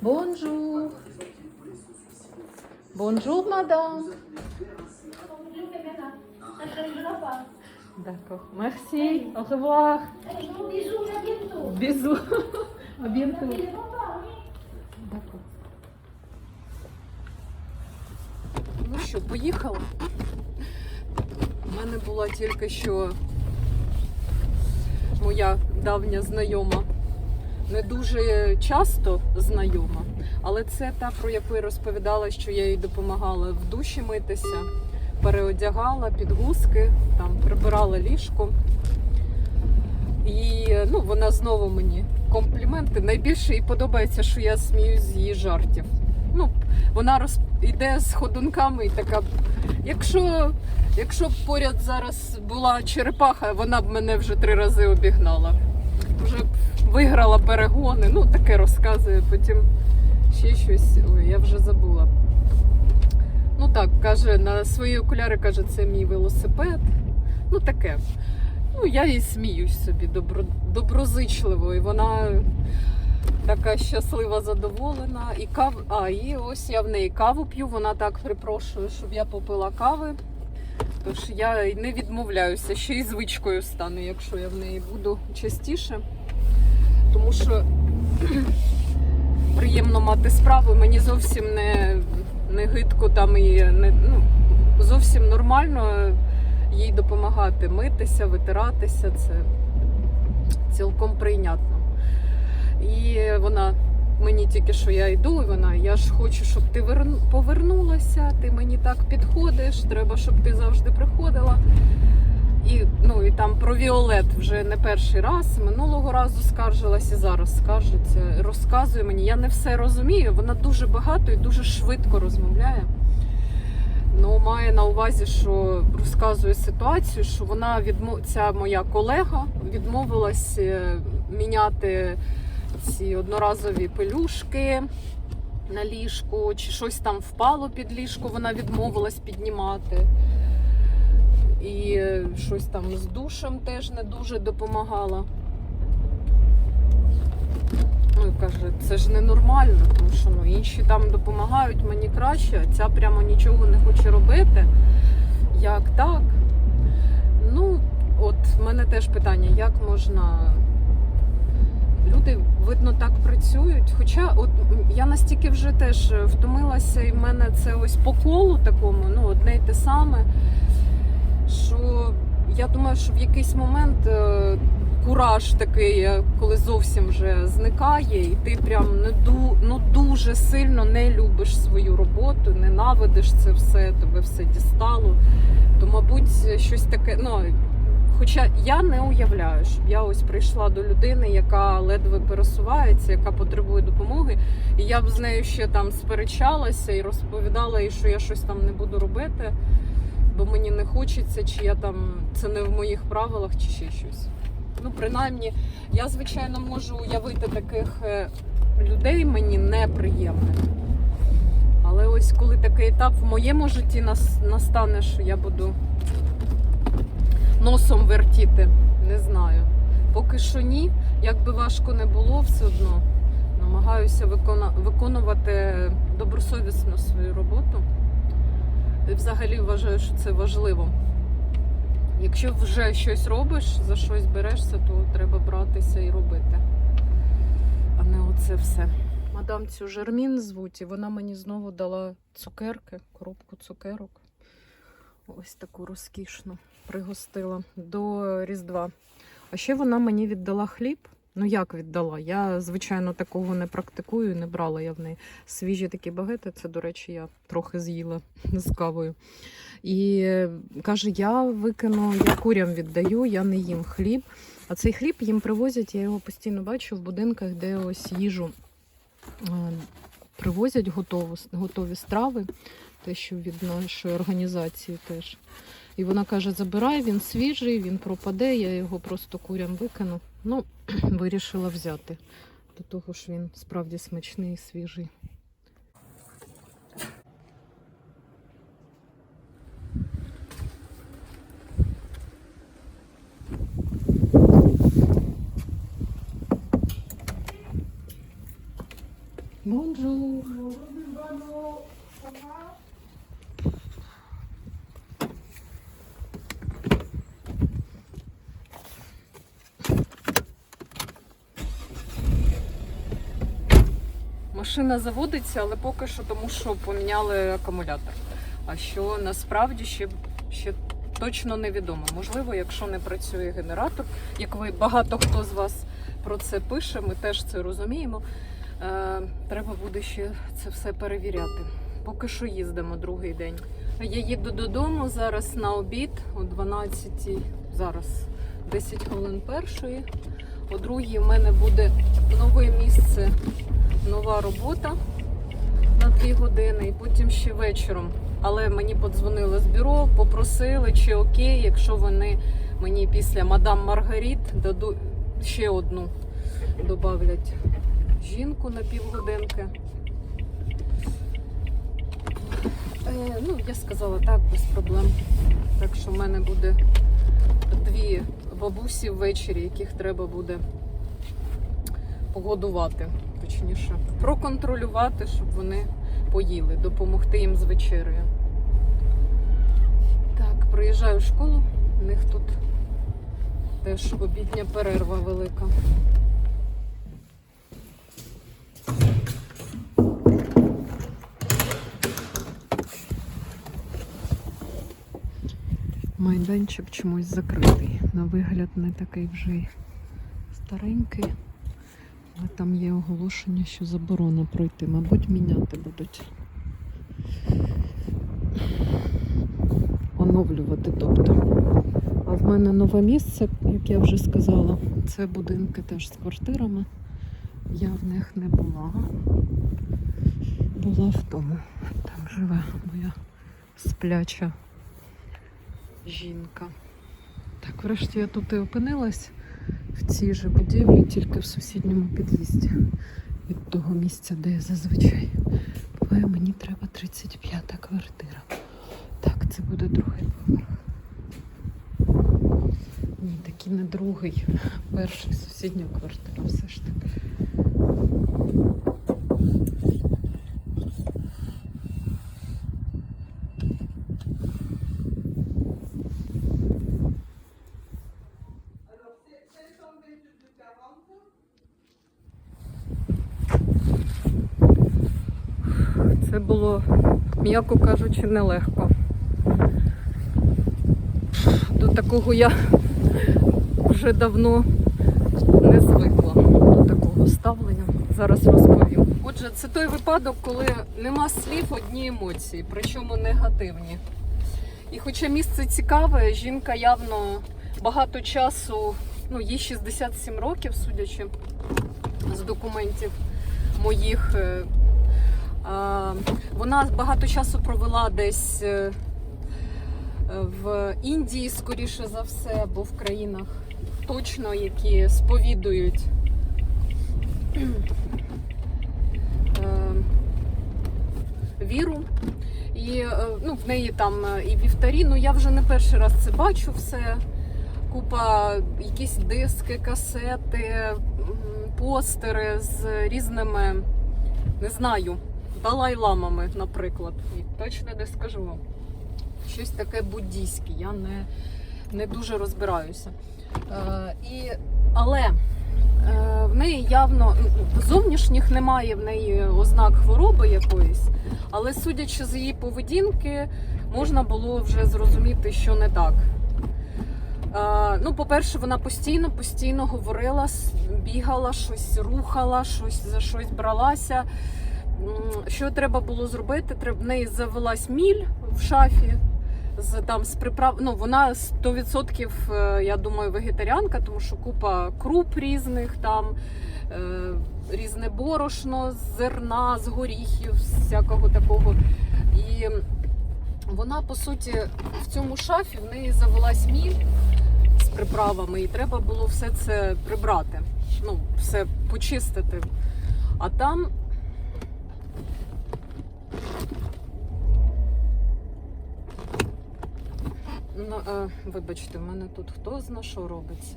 Bonjour. Bonjour, madame. D'accord. Merci. Au revoir. Bisous. À bientôt. Bisous. à bientôt. D'accord. Ну що, поїхали? У мене була тільки що моя давня знайома. Не дуже часто знайома, але це та, про яку я розповідала, що я їй допомагала в душі митися, переодягала підгузки, там прибирала ліжко. І ну, вона знову мені компліменти. Найбільше їй подобається, що я сміюсь з її жартів. Ну, вона роз... йде з ходунками і така. Якщо, якщо б поряд зараз була черепаха, вона б мене вже три рази обігнала. Вже виграла перегони, ну таке розказує, потім ще щось. Ой, я вже забула. Ну так, каже, на свої окуляри каже, це мій велосипед. Ну таке. Ну, я їй сміюсь собі добро, доброзичливо, і вона така щаслива, задоволена. І кав... А, і ось я в неї каву п'ю, вона так припрошує, щоб я попила кави. Тож я не відмовляюся, ще й звичкою стану, якщо я в неї буду частіше. Тому що приємно мати справу, мені зовсім не, не гидко там і не, ну, зовсім нормально їй допомагати митися, витиратися. Це цілком прийнятно. І вона мені тільки що я йду, і вона, я ж хочу, щоб ти повернулася, ти мені так підходиш, треба, щоб ти завжди приходила. І, ну, і там про Віолет вже не перший раз. Минулого разу скаржилась і зараз скаржиться, розказує мені. Я не все розумію. Вона дуже багато і дуже швидко розмовляє. Ну, має на увазі, що розказує ситуацію, що вона відмо... ця моя колега відмовилась е, міняти ці одноразові пелюшки на ліжку, чи щось там впало під ліжко, вона відмовилась піднімати. І щось там з душем теж не дуже допомагала. Ну каже, це ж ненормально, тому що ну, інші там допомагають мені краще, а ця прямо нічого не хоче робити. Як так? Ну, от в мене теж питання, як можна. Люди, видно, так працюють. Хоча от я настільки вже теж втомилася, і в мене це ось по колу такому, ну, одне й те саме, що я думаю, що в якийсь момент е, кураж такий, е, коли зовсім вже зникає, і ти прям не ду, ну, дуже сильно не любиш свою роботу, ненавидиш це все, тебе все дістало. То, мабуть, щось таке. Ну, Хоча я не уявляю, щоб я ось прийшла до людини, яка ледве пересувається, яка потребує допомоги, і я б з нею ще там сперечалася і розповідала їй, що я щось там не буду робити, бо мені не хочеться, чи я там це не в моїх правилах, чи ще щось. Ну, принаймні, я звичайно можу уявити таких е, людей мені неприємних. Але ось коли такий етап в моєму житті нас- настане, що я буду носом вертіти, не знаю. Поки що ні, як би важко не було, все одно намагаюся виконувати добросовісно свою роботу. Взагалі вважаю, що це важливо. Якщо вже щось робиш, за щось берешся, то треба братися і робити. А не оце все. Мадам цю Жермін звуть, і вона мені знову дала цукерки, коробку цукерок. Ось таку розкішну пригостила до Різдва. А ще вона мені віддала хліб. Ну як віддала? Я, звичайно, такого не практикую, не брала я в неї свіжі такі багети. Це, до речі, я трохи з'їла з кавою. І каже: я викину, я курям віддаю, я не їм хліб. А цей хліб їм привозять, я його постійно бачу в будинках, де ось їжу е, привозять готову, готові страви, те, що від нашої організації теж. І вона каже: забирай, він свіжий, він пропаде, я його просто курям викину. Ну, вирішила взяти. До того ж він справді смачний і свіжий. Бонжур. Машина заводиться, але поки що тому, що поміняли акумулятор. А що насправді ще, ще точно невідомо. Можливо, якщо не працює генератор, як ви багато хто з вас про це пише, ми теж це розуміємо. Е, треба буде ще це все перевіряти. Поки що їздимо другий день. Я їду додому зараз на обід о 12 зараз 10 хвилин першої. О другій в мене буде нове місце, нова робота на дві години, і потім ще вечором. Але мені подзвонили з бюро, попросили, чи окей, якщо вони мені після мадам Маргаріт дадуть ще одну добавлять жінку на півгодинки. Е, ну, я сказала так, без проблем. Так що в мене буде дві бабусі ввечері, яких треба буде погодувати, точніше, проконтролювати, щоб вони поїли, допомогти їм з вечерею. Так, приїжджаю в школу, у них тут теж обідня перерва велика. Майданчик чомусь закритий. На вигляд не такий вже й старенький. Але там є оголошення, що заборона пройти. Мабуть, міняти будуть. Оновлювати, тобто. А в мене нове місце, як я вже сказала, це будинки теж з квартирами. Я в них не була. Була в тому. Там живе моя спляча жінка. Так, врешті я тут і опинилась в цій же будівлі, тільки в сусідньому під'їзді від того місця, де я зазвичай буває, мені треба 35-та квартира. Так, це буде другий поверх. Ні, такий не другий, перший сусідня квартира все ж таки. Це було, м'яко кажучи, нелегко. До такого я вже давно не звикла до такого ставлення. Зараз розповім. Отже, це той випадок, коли нема слів, одні емоції, причому негативні. І хоча місце цікаве, жінка явно багато часу, ну їй 67 років, судячи з документів моїх. Вона багато часу провела десь е, в Індії, скоріше за все, або в країнах точно, які сповідують е, віру. І е, ну, в неї там і вівтарі. Ну я вже не перший раз це бачу все. Купа, якісь диски, касети, постери з різними, не знаю, далай-ламами, наприклад. І точно не скажу вам. Щось таке буддійське, я не, не дуже розбираюся. Е, і, але е, в неї явно зовнішніх немає в неї ознак хвороби якоїсь, але судячи з її поведінки, можна було вже зрозуміти, що не так. Е, ну, по-перше, вона постійно, постійно говорила, бігала, щось рухала, щось за щось бралася. Що треба було зробити? В неї завелась міль в шафі. З там з приправ. Ну вона 100%, е, я думаю, вегетаріанка, тому що купа круп різних, там е, різне борошно з зерна, з горіхів, з всякого такого. І вона, по суті, в цьому шафі в неї завелась міль з приправами, і треба було все це прибрати. Ну, все почистити. А там Ну, е, вибачте, в мене тут хто зна що робиться.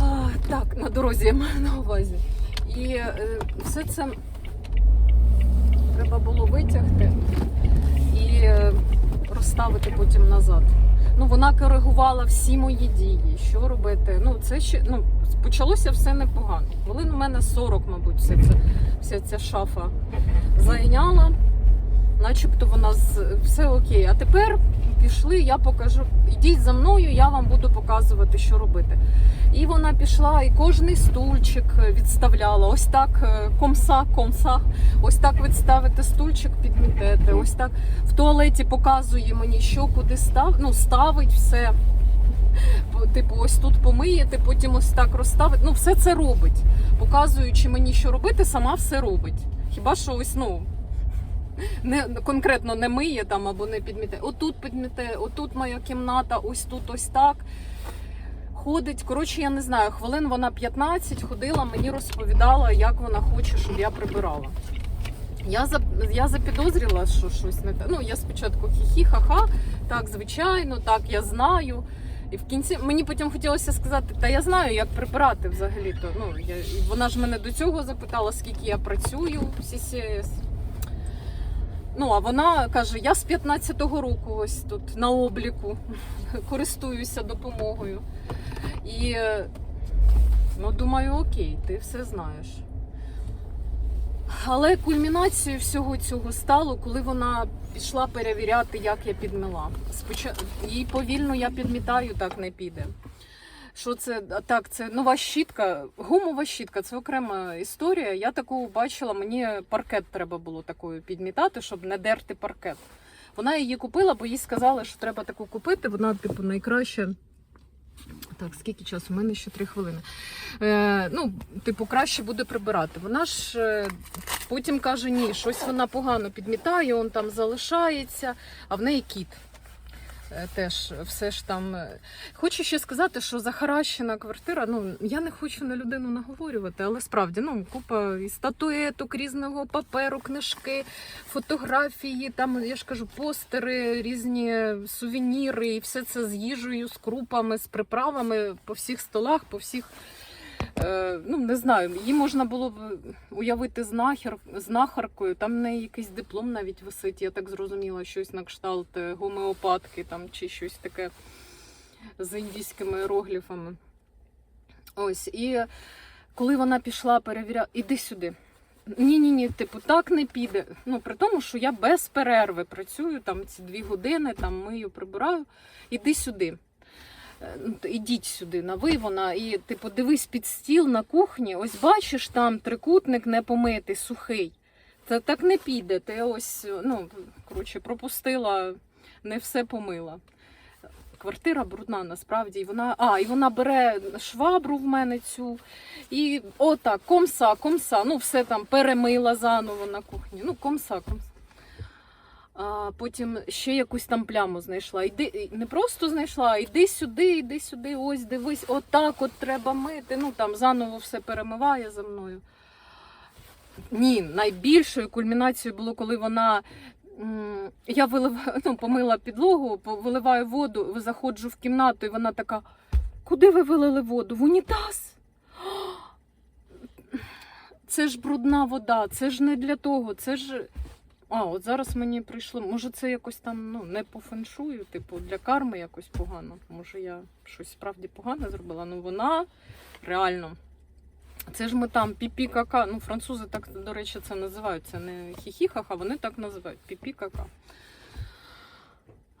А, так, на дорозі я маю на увазі. І е, все це треба було витягти і е, розставити потім назад. Ну, вона коригувала всі мої дії, що робити. Ну, це ще ну, почалося все непогано. Хвилин у мене 40, мабуть, вся ця, вся ця шафа зайняла. Начебто вона з все окей. А тепер пішли, я покажу. Ідіть за мною, я вам буду показувати, що робити. І вона пішла, і кожний стульчик відставляла. Ось так е, комса, комса. Ось так відставити стульчик, підмітете. Ось так в туалеті показує мені, що куди став, ну, ставить все. Типу, ось тут помиєте, потім ось так розставить. Ну, все це робить. Показуючи мені, що робити, сама все робить. Хіба що ось, ну. Не конкретно не миє там або не підміте. Отут підміте, отут моя кімната, ось тут, ось так. Ходить. Коротше, я не знаю, хвилин вона 15 ходила, мені розповідала, як вона хоче, щоб я прибирала. Я за я запідозрила, що щось не те. Ну, я спочатку хі-хі, ха-ха, так, звичайно, так, я знаю. І в кінці мені потім хотілося сказати, та я знаю, як прибирати взагалі-то. Ну, я, вона ж мене до цього запитала, скільки я працюю в CCS. Ну, а вона каже: я з 15-го року ось тут на обліку користуюся допомогою. І ну, думаю, окей, ти все знаєш. Але кульмінацією всього цього стало, коли вона пішла перевіряти, як я підмила. Спочатку їй повільно я підмітаю, так не піде. Що це так? Це нова щітка, гумова щітка, це окрема історія. Я таку бачила, мені паркет треба було такою підмітати, щоб не дерти паркет. Вона її купила, бо їй сказали, що треба таку купити. Вона, типу, найкраще. Так, скільки часу? У мене ще три хвилини. Е, ну, типу, краще буде прибирати. Вона ж е, потім каже, ні, щось вона погано підмітає, он там залишається, а в неї кіт. Е, Теж все ж там. е. Хочу ще сказати, що захаращена квартира. Ну я не хочу на людину наговорювати, але справді ну купа і статуеток різного паперу, книжки, фотографії. Там я ж кажу, постери, різні сувеніри, і все це з їжею, з крупами, з приправами по всіх столах, по всіх. Е, ну, не знаю, її можна було б уявити знахар, знахаркою. Там в неї якийсь диплом навіть висить, я так зрозуміла, щось на кшталт е, гомеопатки там, чи щось таке з індійськими іерогліфами. Ось, і коли вона пішла перевіряти, іди сюди. Ні, ні, ні, типу, так не піде. Ну, при тому, що я без перерви працюю там ці дві години, там мию, прибираю. Іди сюди. Е, Ідіть сюди на ви вона і типу дивись під стіл на кухні. Ось бачиш там трикутник не помитий, сухий. Це так не піде. Ти ось ну коротше пропустила, не все помила. Квартира брудна насправді. І вона, а, і вона бере швабру в мене цю. І отак, комса, комса. Ну, все там перемила заново на кухні. Ну, комса, комса. А потім ще якусь там пляму знайшла. Іди, не просто знайшла, а йди сюди, йди сюди, ось дивись, отак от треба мити. Ну там заново все перемиває за мною. Ні, найбільшою кульмінацією було, коли вона. Я виливаю, ну, помила підлогу, виливаю воду, заходжу в кімнату, і вона така: куди ви вилили воду? В унітаз? Це ж брудна вода, це ж не для того, це ж. А, от зараз мені прийшло. Може, це якось там ну, не по феншую, типу, для карми якось погано. Може, я щось справді погане зробила. Ну вона реально. Це ж ми там піпі-кака. Ну, французи так, до речі, це називають. Це не хі-хі-ха-ха, вони так називають піпі-кака.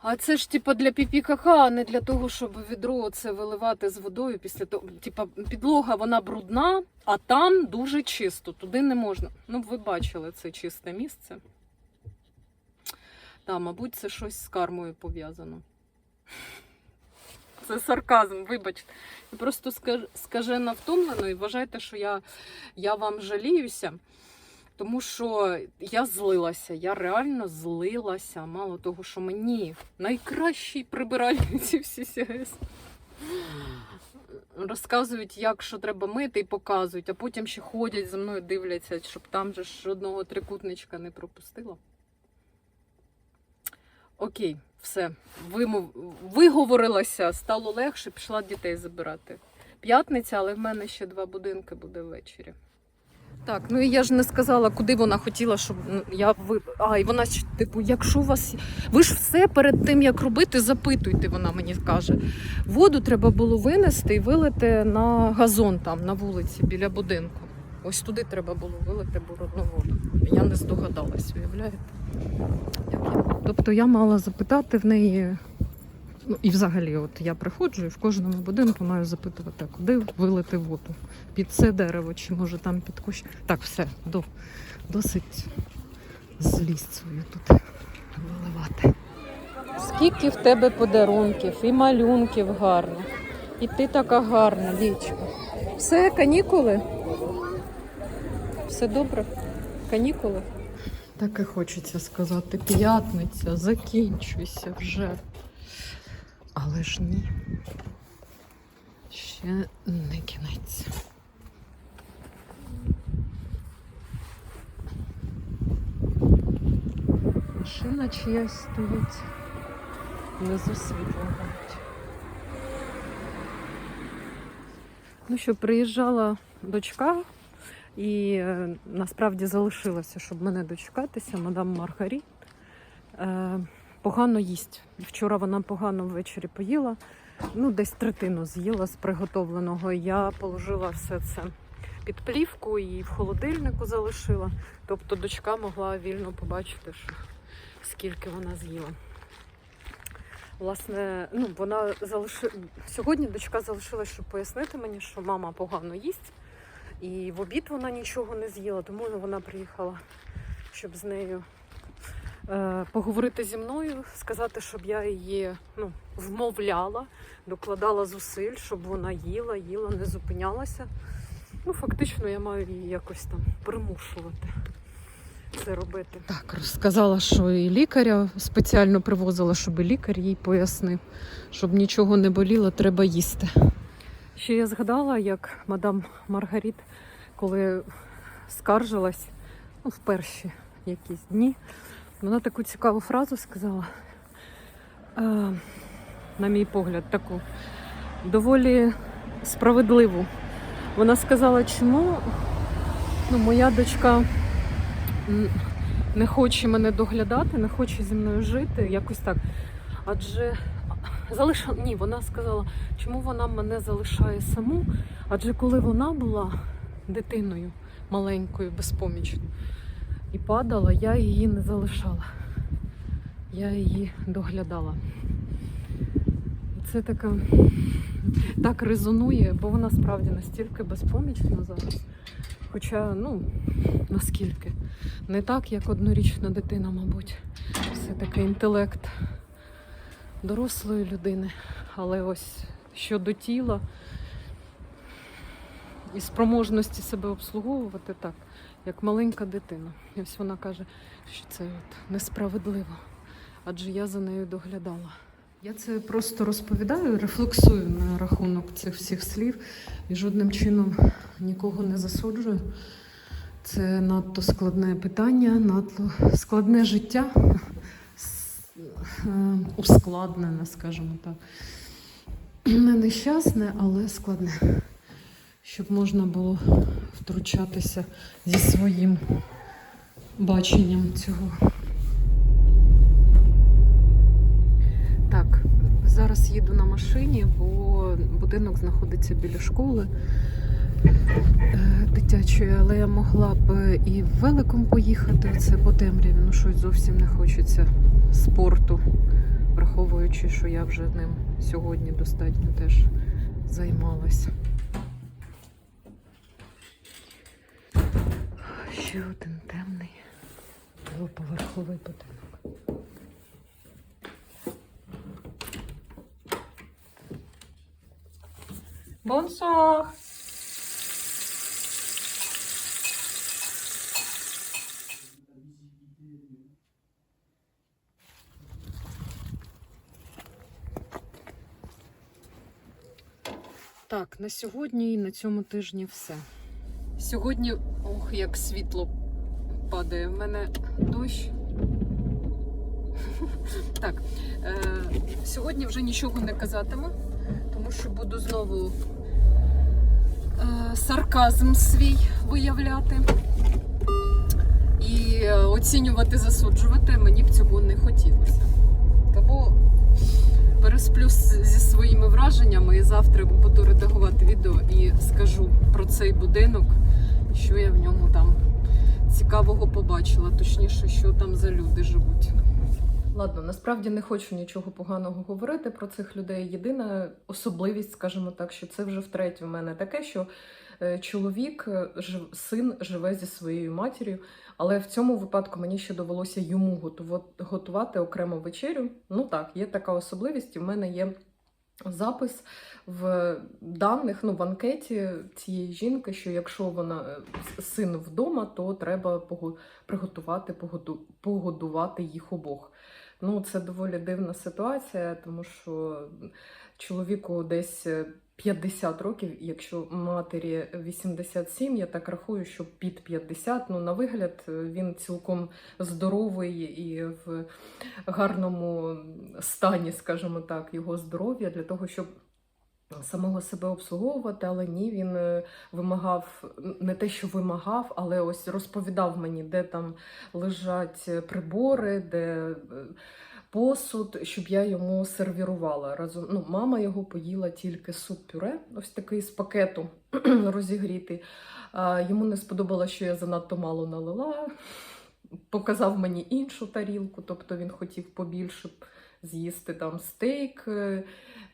А це ж типа для піпі-кака, а не для того, щоб відро це виливати з водою після того. Типа підлога вона брудна, а там дуже чисто, туди не можна. Ну, ви бачили це чисте місце. Та, мабуть, це щось з кармою пов'язано. Це сарказм, вибачте. Я просто скаж- скажена втомлена і вважайте, що я, я вам жаліюся. Тому що я злилася, я реально злилася. Мало того, що мені найкращі прибиральниці в СІС розказують, як що треба мити, і показують, а потім ще ходять за мною, дивляться, щоб там же жодного трикутничка не пропустила. Окей, все. Вимов... Виговорилася, стало легше, пішла дітей забирати. П'ятниця, але в мене ще два будинки буде ввечері. Так, ну і я ж не сказала, куди вона хотіла, щоб ну, я ви. А, і вона типу, якщо у вас. Ви ж все перед тим, як робити, запитуйте, вона мені каже. Воду треба було винести і вилити на газон там, на вулиці, біля будинку. Ось туди треба було вилити брудну воду. Я не здогадалась, уявляєте? Тобто я мала запитати в неї. Ну і взагалі, от я приходжу і в кожному будинку маю запитувати, куди вилити воду. Під це дерево, чи може там під кущ. Так, все, до, досить злість свою тут виливати. Скільки в тебе подарунків і малюнків гарних. І ти така гарна, дівчинка. Все, канікули? Все добре? Канікули? Так і хочеться сказати, п'ятниця, закінчуйся вже. Але ж ні. Ще не кінець. Машина чиясь стоїть. Внизу світло навіть. Ну що, приїжджала дочка, і е, насправді залишилося, щоб мене дочекатися, мадам Маргаріт. Е, погано їсть. Вчора вона погано ввечері поїла. Ну, десь третину з'їла з приготовленого. Я положила все це під плівку і в холодильнику залишила. Тобто дочка могла вільно побачити, що скільки вона з'їла. Власне, ну вона залиши... сьогодні дочка залишилась, щоб пояснити мені, що мама погано їсть, і в обід вона нічого не з'їла, тому вона приїхала, щоб з нею е, поговорити зі мною, сказати, щоб я її ну, вмовляла, докладала зусиль, щоб вона їла, їла, не зупинялася. Ну, фактично, я маю її якось там примушувати це робити. Так, розказала, що і лікаря спеціально привозила, щоб і лікар їй пояснив, щоб нічого не боліло, треба їсти. Ще я згадала, як мадам Маргаріт, коли скаржилась ну, в перші якісь дні, вона таку цікаву фразу сказала, е, на мій погляд, таку доволі справедливу. Вона сказала, чому ну, моя дочка не хоче мене доглядати, не хоче зі мною жити, якось так. Адже залиш... Ні, вона сказала, чому вона мене залишає саму? Адже коли вона була дитиною маленькою, безпомічною, і падала, я її не залишала. Я її доглядала. Це така так резонує, бо вона справді настільки безпомічна зараз. Хоча, ну, наскільки? Не так, як однорічна дитина, мабуть. Все таки інтелект дорослої людини. Але ось щодо тіла і спроможності себе обслуговувати так, як маленька дитина. І ось вона каже, що це от несправедливо, адже я за нею доглядала. Я це просто розповідаю, рефлексую на рахунок цих всіх слів і жодним чином нікого не засуджую. Це надто складне питання, надто складне життя, ускладнене, скажімо так. Не нещасне, але складне. Щоб можна було втручатися зі своїм баченням цього. Так, зараз їду на машині, бо будинок знаходиться біля школи е, дитячої, але я могла б і великом поїхати. Це по темряві, ну щось зовсім не хочеться спорту, враховуючи, що я вже ним сьогодні достатньо теж займалась. Ще один темний двоповерховий будинок. Бонсор! Так, на сьогодні і на цьому тижні все. Сьогодні, ох, як світло падає. В мене дощ. Так, е, сьогодні вже нічого не казатиму, тому що буду знову е, сарказм свій виявляти. І е, оцінювати, засуджувати мені б цього не хотілося. Тому пересплю зі своїми враженнями і завтра буду редагувати відео і скажу про цей будинок, що я в ньому там цікавого побачила, точніше, що там за люди живуть. Ладно, насправді не хочу нічого поганого говорити про цих людей. Єдина особливість, скажімо так, що це вже втретє в мене таке, що чоловік, е, син живе зі своєю матір'ю, але в цьому випадку мені ще довелося йому готувати окрему вечерю. Ну так, є така особливість, в мене є запис в даних, ну в анкеті цієї жінки, що якщо вона е, син вдома, то треба приготувати, погоду- погодувати їх обох. Ну, це доволі дивна ситуація, тому що чоловіку десь е, 50 років, якщо матері 87, я так рахую, що під 50, ну на вигляд е, він цілком здоровий і в гарному стані, скажімо так, його здоров'я для того, щоб самого себе обслуговувати, але ні, він е, вимагав не те, що вимагав, але ось розповідав мені, де там лежать прибори, де е, посуд, щоб я йому сервірувала разом. Ну, мама його поїла тільки суп-пюре, ось такий з пакету розігрітий. Йому не сподобалося, що я занадто мало налила. Показав мені іншу тарілку, тобто він хотів побільше з'їсти там стейк, е,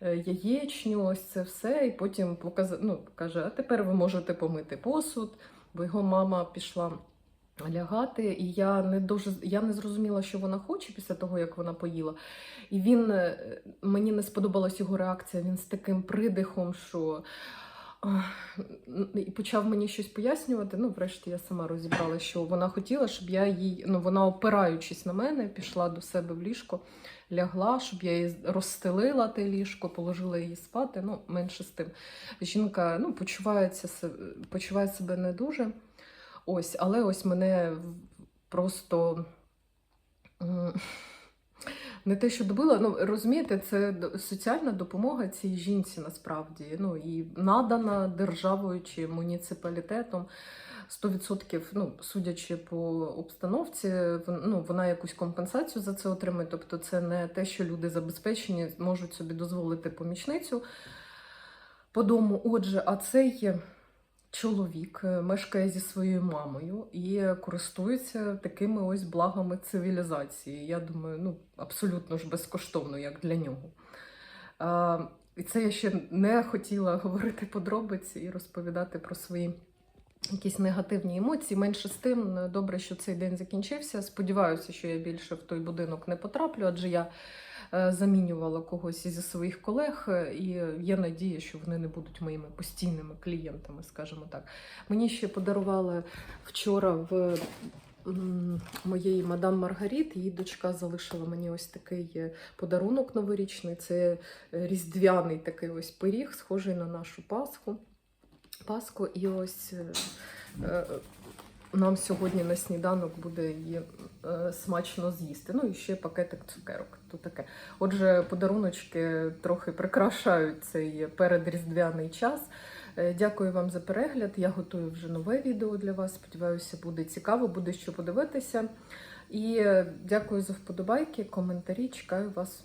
е, яєчню, ось це все. І потім показав, ну, каже: а тепер ви можете помити посуд, бо його мама пішла лягати, і я не дуже я не зрозуміла, що вона хоче після того, як вона поїла. І він е, мені не сподобалась його реакція. Він з таким придихом, що. І почав мені щось пояснювати. Ну, врешті я сама розібрала, що вона хотіла, щоб я їй, ну вона опираючись на мене, пішла до себе в ліжко, лягла, щоб я її розстелила те ліжко, положила її спати. Ну, менше з тим. Жінка ну, почувається, се- почуває себе не дуже. Ось, але ось мене просто не те, що добила. Ну, розумієте, це соціальна допомога цій жінці насправді. Ну, і надана державою чи муніципалітетом. 100%, ну, судячи по обстановці, ну, вона якусь компенсацію за це отримує. Тобто, це не те, що люди забезпечені, можуть собі дозволити помічницю по дому. Отже, а цей чоловік е, мешкає зі своєю мамою і користується такими ось благами цивілізації. Я думаю, ну абсолютно ж безкоштовно, як для нього. І це я ще не хотіла говорити подробиці і розповідати про свої якісь негативні емоції. Менше з тим, добре, що цей день закінчився. Сподіваюся, що я більше в той будинок не потраплю, адже я замінювала когось із своїх колег, е, і є надія, що вони не будуть моїми постійними клієнтами, скажімо так. Мені ще подарували вчора в моєї мадам Маргаріт. Її дочка залишила мені ось такий е, подарунок новорічний. Це е, різдвяний такий ось пиріг, схожий на нашу Пасху. Пасху. І ось е, е, нам сьогодні на сніданок буде її е, смачно з'їсти. Ну і ще пакетик цукерок. То таке. Отже, подаруночки трохи прикрашають цей передріздвяний час. Е, Дякую вам за перегляд. Я готую вже нове відео для вас. Сподіваюся, буде цікаво, буде що подивитися. І е, дякую за вподобайки, коментарі. Чекаю вас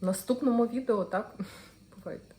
в наступному відео. Так, бувайте.